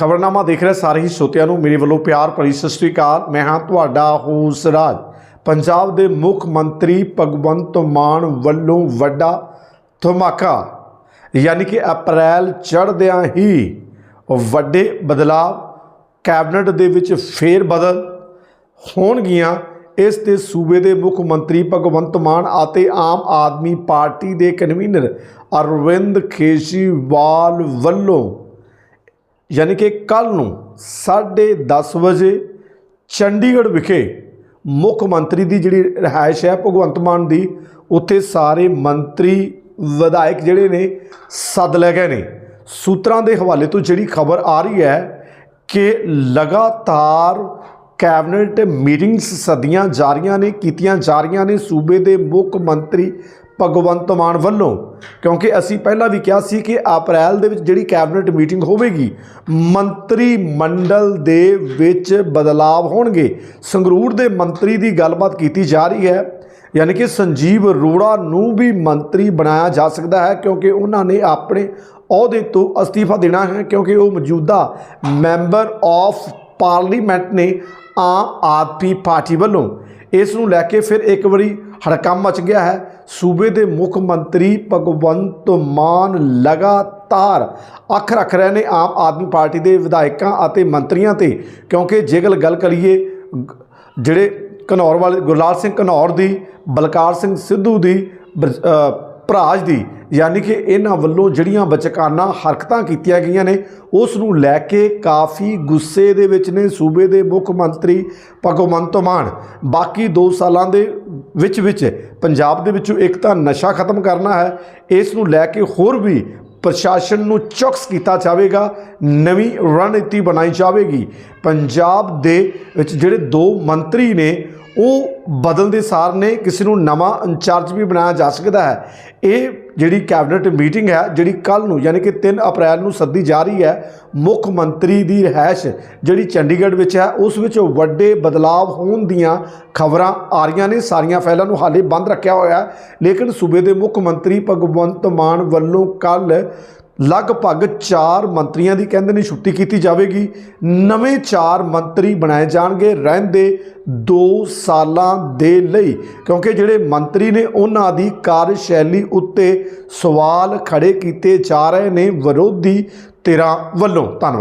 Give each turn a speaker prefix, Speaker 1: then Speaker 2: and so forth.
Speaker 1: ਖਬਰਨਾਮਾ ਦੇਖ ਰਹੇ ਸਾਰੇ ਹੀ ਸਰੋਤਿਆਂ ਨੂੰ ਮੇਰੇ ਵੱਲੋਂ ਪਿਆਰ ਭਰੀ ਸਤਿ ਸ੍ਰੀ ਅਕਾਲ। ਮੈਂ ਹਾਂ ਤੁਹਾਡਾ ਹੋਸ ਰਾਜ। ਪੰਜਾਬ ਦੇ ਮੁੱਖ ਮੰਤਰੀ ਭਗਵੰਤ ਮਾਨ ਵੱਲੋਂ ਵੱਡਾ ਧਮਾਕਾ। ਯਾਨੀ ਕਿ ਅਪ੍ਰੈਲ ਚੜ੍ਹਦਿਆਂ ਹੀ ਵੱਡੇ ਬਦਲਾਅ ਕੈਬਨਿਟ ਦੇ ਵਿੱਚ ਫੇਰ ਬਦਲ ਹੋਣਗੀਆਂ। ਇਸ ਤੇ ਸੂਬੇ ਦੇ ਮੁੱਖ ਮੰਤਰੀ ਭਗਵੰਤ ਮਾਨ ਅਤੇ ਆਮ ਆਦਮੀ ਪਾਰਟੀ ਦੇ ਕਨਵੀਨਰ ਅਰਵਿੰਦ ਕੇਜਰੀਵਾਲ ਵੱਲੋਂ ਯਾਨੀ ਕਿ ਕੱਲ ਨੂੰ 10:30 ਵਜੇ ਚੰਡੀਗੜ੍ਹ ਵਿਖੇ ਮੁੱਖ ਮੰਤਰੀ ਦੀ ਜਿਹੜੀ ਰਿਹਾਇਸ਼ ਹੈ, ਭਗਵੰਤ ਮਾਨ ਦੀ, ਉੱਥੇ ਸਾਰੇ ਮੰਤਰੀ ਵਿਧਾਇਕ ਜਿਹੜੇ ਨੇ, ਸੱਦ ਲੈ ਗਏ ਨੇ। ਸੂਤਰਾਂ ਦੇ ਹਵਾਲੇ ਤੋਂ ਜਿਹੜੀ ਖਬਰ ਆ ਰਹੀ ਹੈ ਕਿ ਲਗਾਤਾਰ ਕੈਬਨਿਟ ਮੀਟਿੰਗਸ ਸਦੀਆਂ ਜਾਰੀਆਂ ਨੇ, ਕੀਤੀਆਂ ਜਾ ਰਹੀਆਂ ਨੇ। ਸੂਬੇ ਦੇ ਮੁੱਖ ਮੰਤਰੀ ਭਗਵੰਤ ਮਾਨ ਵੱਲੋਂ, ਕਿਉਂਕਿ ਅਸੀਂ ਪਹਿਲਾਂ ਵੀ ਕਿਹਾ ਸੀ ਕਿ ਅਪ੍ਰੈਲ ਦੇ ਵਿੱਚ ਜਿਹੜੀ ਕੈਬਨਿਟ ਮੀਟਿੰਗ ਹੋਵੇਗੀ, ਮੰਤਰੀ ਮੰਡਲ ਦੇ ਵਿੱਚ ਬਦਲਾਅ ਹੋਣਗੇ। ਸੰਗਰੂਰ ਦੇ ਮੰਤਰੀ ਦੀ ਗੱਲਬਾਤ ਕੀਤੀ ਜਾ ਰਹੀ ਹੈ। ਯਾਨੀ ਕਿ ਸੰਜੀਵ ਅਰੋੜਾ ਨੂੰ ਵੀ ਮੰਤਰੀ ਬਣਾਇਆ ਜਾ ਸਕਦਾ ਹੈ, ਕਿਉਂਕਿ ਉਹਨਾਂ ਨੇ ਆਪਣੇ ਅਹੁਦੇ ਤੋਂ ਅਸਤੀਫਾ ਦੇਣਾ ਹੈ, ਕਿਉਂਕਿ ਉਹ ਮੌਜੂਦਾ ਮੈਂਬਰ ਆਫ ਪਾਰਲੀਮੈਂਟ ਨੇ ਆਮ ਆਦਮੀ ਪਾਰਟੀ ਵੱਲੋਂ। ਇਸ ਨੂੰ ਲੈ ਕੇ ਫਿਰ ਇੱਕ ਵਾਰੀ ਹੜਕੰਮ ਮਚ ਗਿਆ ਹੈ। ਸੂਬੇ ਦੇ ਮੁੱਖ ਮੰਤਰੀ ਭਗਵੰਤ ਮਾਨ ਲਗਾਤਾਰ ਅੱਖ ਰੱਖ ਰਹੇ ਨੇ ਆਮ ਆਦਮੀ ਪਾਰਟੀ ਦੇ ਵਿਧਾਇਕਾਂ ਅਤੇ ਮੰਤਰੀਆਂ ਤੇ। ਕਿਉਂਕਿ ਜੇਕਰ ਗੱਲ ਕਰੀਏ, ਜਿਹੜੇ ਘਨੌਰ ਵਾਲੇ ਗੁਰਲਾਲ ਸਿੰਘ ਘਨੌਰ ਦੀ, ਬਲਕਾਰ ਸਿੰਘ ਸਿੱਧੂ ਦੀ, ਬਰ- ਭਰਾਜ ਦੀ, ਯਾਨੀ ਕਿ ਇਹਨਾਂ ਵੱਲੋਂ ਜਿਹੜੀਆਂ ਬਚਕਾਨਾ ਹਰਕਤਾਂ ਕੀਤੀਆਂ ਗਈਆਂ ਨੇ, ਉਸ ਨੂੰ ਲੈ ਕੇ ਕਾਫੀ ਗੁੱਸੇ ਦੇ ਵਿੱਚ ਨੇ ਸੂਬੇ ਦੇ ਮੁੱਖ ਮੰਤਰੀ ਭਗਵੰਤ ਮਾਨ। ਬਾਕੀ 2 ਸਾਲਾਂ ਦੇ ਵਿੱਚ ਵਿੱਚ ਪੰਜਾਬ ਦੇ ਵਿੱਚੋਂ ਇੱਕ ਤਾਂ ਨਸ਼ਾ ਖਤਮ ਕਰਨਾ ਹੈ, ਇਸ ਨੂੰ ਲੈ ਕੇ ਹੋਰ ਵੀ ਪ੍ਰਸ਼ਾਸਨ ਨੂੰ ਚੌਕਸ ਕੀਤਾ ਜਾਵੇਗਾ, ਨਵੀਂ ਰਣਨੀਤੀ ਬਣਾਈ ਜਾਵੇਗੀ। ਪੰਜਾਬ ਦੇ ਵਿੱਚ ਜਿਹੜੇ ਦੋ ਮੰਤਰੀ ਨੇ ਉਹ ਬਦਲਦੇ ਸਾਰ ਨੇ, ਕਿਸੇ ਨੂੰ ਨਵਾਂ ਇੰਚਾਰਜ ਵੀ ਬਣਾਇਆ ਜਾ ਸਕਦਾ ਹੈ। ਇਹ ਜਿਹੜੀ ਕੈਬਨਿਟ ਮੀਟਿੰਗ ਹੈ, ਜਿਹੜੀ ਕੱਲ ਨੂੰ, ਯਾਨੀ ਕਿ 3 ਅਪ੍ਰੈਲ ਨੂੰ ਸੱਦੀ ਜਾ ਰਹੀ ਹੈ, ਮੁੱਖ ਮੰਤਰੀ ਦੀ ਰਹਿائش ਜਿਹੜੀ ਚੰਡੀਗੜ੍ਹ ਵਿੱਚ ਹੈ, ਉਸ ਵਿੱਚ ਵੱਡੇ ਬਦਲਾਵ ਹੋਣ ਦੀਆਂ ਖਬਰਾਂ ਆ ਰਹੀਆਂ ਨੇ। ਸਾਰੀਆਂ ਫਾਈਲਾਂ ਨੂੰ ਹਾਲੇ ਬੰਦ ਰੱਖਿਆ ਹੋਇਆ ਲੇਕਿਨ ਸੂਬੇ ਦੇ ਮੁੱਖ ਮੰਤਰੀ ਭਗਵੰਤ ਮਾਨ ਵੱਲੋਂ ਕੱਲ ਲਗਭਗ 4 ਮੰਤਰੀਆਂ ਦੀ ਕਹਿੰਦੇ ਨੇ ਛੁੱਟੀ ਕੀਤੀ ਜਾਵੇਗੀ। ਨਵੇਂ 4 ਮੰਤਰੀ ਬਣਾਏ ਜਾਣਗੇ। ਰਹਿੰਦੇ 2 ਸਾਲਾਂ ਦੇ ਲਈ। ਕਿਉਂਕਿ ਜਿਹੜੇ ਮੰਤਰੀ ਨੇ ਉਹਨਾਂ ਦੀ ਕਾਰਜਸ਼ੈਲੀ ਉੱਤੇ ਸਵਾਲ ਖੜੇ ਕੀਤੇ ਜਾ ਰਹੇ ਨੇ। ਵਿਰੋਧੀ ਧਿਰਾਂ ਵੱਲੋਂ। ਧੰਨਵਾਦ।